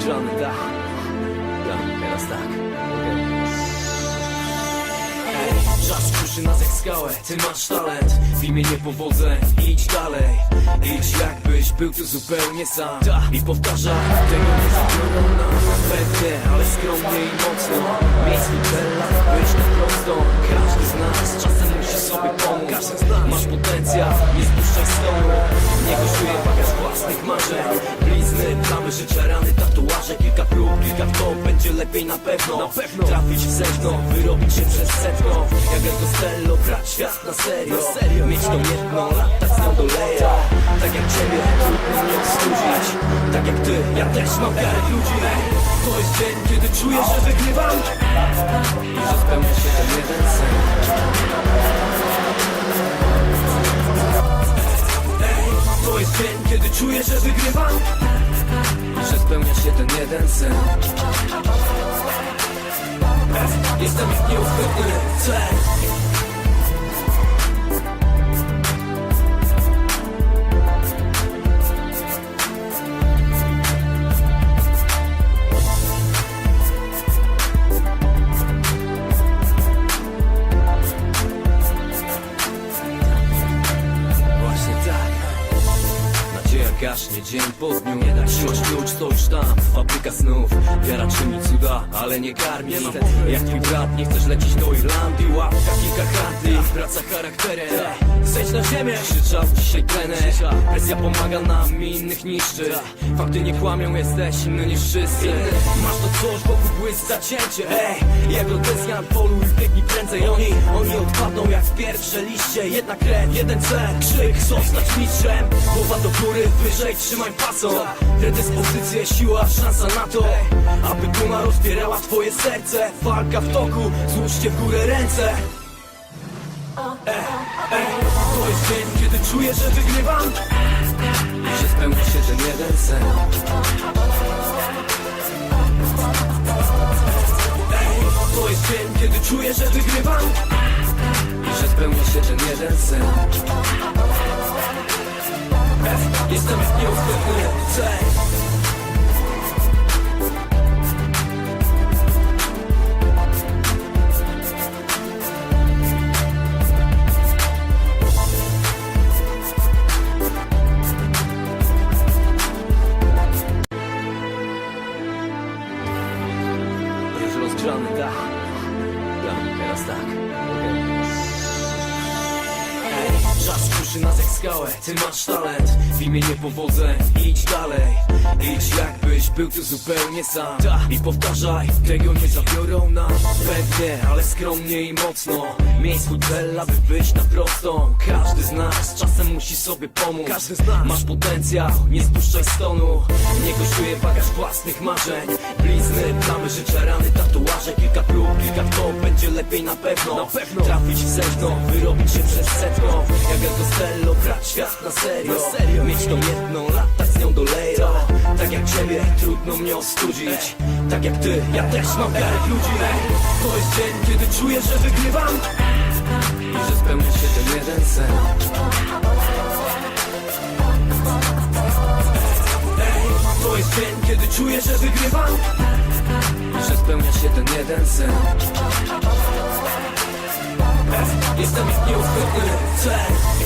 rozgrzany, tak. Tak, teraz tak. Ej, Czas kruszy nas jak skałę, ty masz talent. W imię niepowodzeń, idź dalej. Idź jakbyś był tu zupełnie sam. I powtarzaj, tego nie nam. Pewnie, ale skromnie i mocno na pewno Na pewno. Trafić w sedno, wyrobić się przez setno. Jak El Costello, brać świat na serio. Serio. Mieć tą jedną, latać z nią do leja. Tak jak ciebie, trudno mnie odstudzić Tak jak ty, ja też mam wiarę ludzi. To jest dzień, kiedy czuję, że wygrywam. I że spełnia się ten jeden sen. To jest dzień, kiedy czuję, że wygrywam że spełnia się ten jeden sen. Jestem nieuchwytny cel Gaśnie dzień po dniu. Nie da się masz klucz, to już tam. Fabryka snów Wiara czyni cuda, ale nie karmi. Jak twój brat, nie chcesz lecieć do Irlandii. Łapka, kilka handli Praca charakterem. Zejdź na ziemię. Krzyczał dzisiaj trener Presja pomaga nam, innych niszczy. Fakty nie kłamią, jesteś inny niż wszyscy. Masz to coś, wokół błysk zacięcie. Ej, jak rotesjan poluj, biegnij prędzej. Oni, oni odpadną jak pierwsze liście. Jedna krew, jeden cel, krzyk, zostać mistrzem. Głowa do góry, wyżej, trzymaj paso. Predyspozycje, siła, szansa na to Aby duma rozbierała twoje serce. Walka w toku, złóżcie w górę ręce to jest dzień, kiedy czuję, że wygrywam I że spełnia się ten jeden sen to jest dzień, kiedy czuję, że wygrywam I że spełnia się ten jeden sen Jestem jak nieuchwytny rozgrzany, tak. Tak, teraz tak. Ej, Czas kruszy nas jak skałę, ty masz talent. W imię niepowodzeń, idź dalej. Idź jakbyś był tu zupełnie sam. I powtarzaj, tego nie zabiorą nam Pewnie, ale skromnie i mocno. Miej swój cel, aby być na prostą. Każdy z nas czasem musi sobie pomóc. Każdy z nas. Masz potencjał, nie spuszczaj stonu. Nie kosztuje bagaż własnych marzeń. Blizny, plamy życia, rany, tatuaże Kilka prób, lepiej na pewno. Na pewno. Trafić w sedno, wyrobić się przez setno. Jak El Costello, brać świat na serio. Serio. Mieć tą jedną, latać z nią do Leiro Tak jak ciebie, trudno mnie ostudzić. Tak jak ty, ja też mam wiarę w ludzi. To jest dzień, kiedy czuję, że wygrywam. I że spełnia się ten jeden sen. To jest dzień, kiedy czuję, że wygrywam że spełnia się ten jeden sen Jestem jak nieuchwytny cel